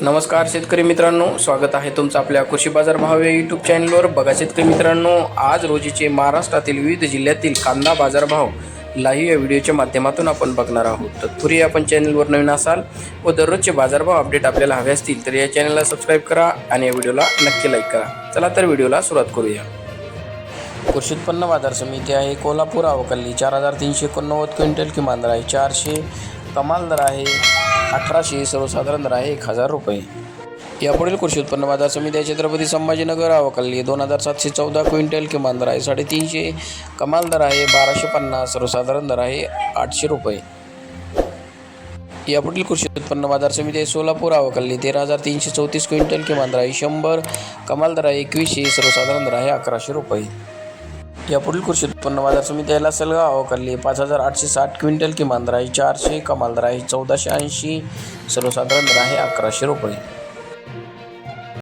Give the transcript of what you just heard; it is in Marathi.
नमस्कार शेतकरी मित्रांनो स्वागत आहे तुमचं आपल्या कृषी बाजार भाव या यूट्यूब चॅनलवर बघा शेतकरी मित्रांनो आज रोजीचे महाराष्ट्रातील विविध जिल्ह्यातील कांदा बाजारभाव लाईव्ह या व्हिडिओच्या माध्यमातून आपण बघणार आहोत. तत्पूर्वी आपण चॅनलवर नवीन असाल व दररोजचे बाजारभाव अपडेट आपल्याला हवे असतील तर या चॅनलला सबस्क्राईब करा आणि या व्हिडिओला नक्की लाईक करा. चला तर व्हिडिओला सुरुवात करूया. कृषी उत्पन्न बाजार समिती आहे कोल्हापूर अवकल्ली चार हजार तीनशे एकोणनव्वद क्विंटल किमान दर आहे चारशे कमाल दर आहे अठराशे सर्वसाधारण दर आहे एक हजार रुपये. यापुढील कृषी उत्पन्न बाजार समिती आहे छत्रपती संभाजीनगर अवकल्ली दोन हजार सातशे चौदा क्विंटल किमान दर आहे साडेतीनशे कमाल दर आहे बाराशे पन्नास सर्वसाधारण दर आहे आठशे रुपये. यापुढील कृषी उत्पन्न बाजार समिती आहे सोलापूर अवकल्ली तेरा हजार तीनशे चौतीस क्विंटल किमान दर आहे शंभर कमाल दर आहे एकवीसशे सर्वसाधारण दर आहे अकराशे रुपये. यापुढील कृषी उत्पन्न बाजार समिती सलगा लासलगाव पाच हजार आठशे साठ क्विंटल किमान दर चारशे कमाल दर आहे चौदाशे ऐंशी सर्वसाधारण दर आहे अकराशे रुपये.